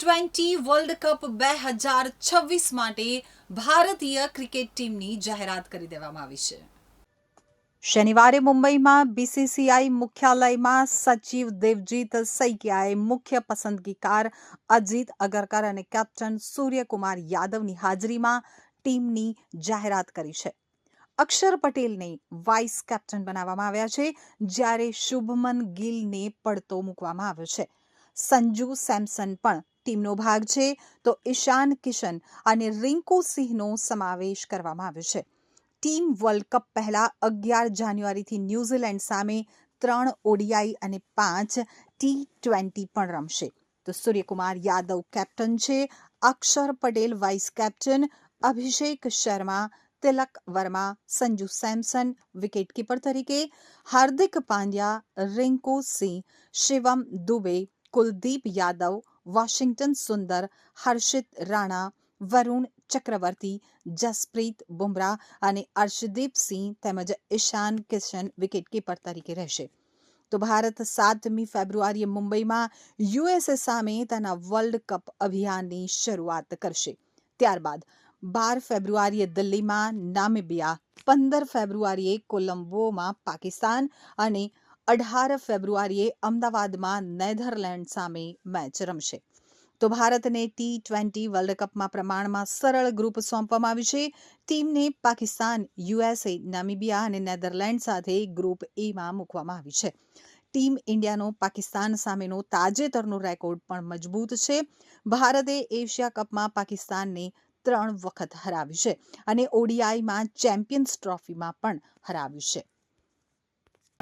Twenty world cup બે હજાર છવ્વીસ માટે ભારતીય ક્રિકેટ ટીમની જાહેરાત કરી દેવામાં આવી છે. શનિવારે મુંબઈમાં બીસીસીઆઈ મુખ્યાલયમાં સચિવ દેવજીત સૈકિયાએ મુખ્ય પસંદગીકાર અજીત અગરકર અને કેપ્ટન સૂર્યકુમાર યાદવની હાજરીમાં ટીમની જાહેરાત કરી છે. અક્ષર પટેલને વાઇસ કેપ્ટન બનાવવામાં આવ્યા છે, જ્યારે શુભમન ગિલને પડતો મૂકવામાં આવ્યો છે. સંજુ સેમસન પણ ટીમનો ભાગ છે. તો ઈશાન કિશન અને રિંકુ સિંહનો સમાવેશ કરવામાં આવ્યો છે. ટીમ વર્લ્ડ કપ પહેલા અગિયાર જાન્યુઆરીથી ન્યૂઝીલેન્ડ સામે ત્રણ ઓડીઆઈ અને પાંચ ટી ટ્વેન્ટી પણ રમશે. તો સૂર્યકુમાર યાદવ કેપ્ટન છે. Akshar Patel vice captain Abhishek Sharma, Tilak Varma, Sanju Samson, wicketkeeper તરીકે હાર્દિક પાંડ્યા, રિંકુ સિંહ, શિવમ દુબે કુલદીપ યાદવ વોશિંગ્ટન સુંદર હર્ષિત રાણા વરુણ ચક્રવર્તી જસપ્રીત બુમરાહ અને અર્શદીપ સિંહ તેમજ ઈશાન કિશન વિકેટકીપર તરીકે રહેશે. તો ભારત સાતમી ફેબ્રુઆરીએ મુંબઈમાં યુએસએ સામે તેના વર્લ્ડ કપ અભિયાનની શરૂઆત કરશે. ત્યારબાદ બાર ફેબ્રુઆરીએ દિલ્હીમાં નામિબિયા, પંદર ફેબ્રુઆરીએ કોલંબોમાં પાકિસ્તાન અને અઢાર ફેબ્રુઆરીએ અમદાવાદમાં નેધરલેન્ડ સામે મેચ રમશે. તો ભારતને ટી ટ્વેન્ટી વર્લ્ડ કપમાં પ્રમાણમાં સરળ ગ્રુપ સોંપવામાં આવ્યું છે. ટીમને પાકિસ્તાન યુએસએ નામિબિયા અને નેધરલેન્ડ સાથે ગ્રુપ એમાં મૂકવામાં આવી છે. ટીમ ઇન્ડિયાનો પાકિસ્તાન સામેનો તાજેતરનો રેકોર્ડ પણ મજબૂત છે. ભારતે એશિયા કપમાં પાકિસ્તાનને ત્રણ વખત હરાવ્યું છે અને ઓડીઆઈમાં ચેમ્પિયન્સ ટ્રોફીમાં પણ હરાવ્યું છે.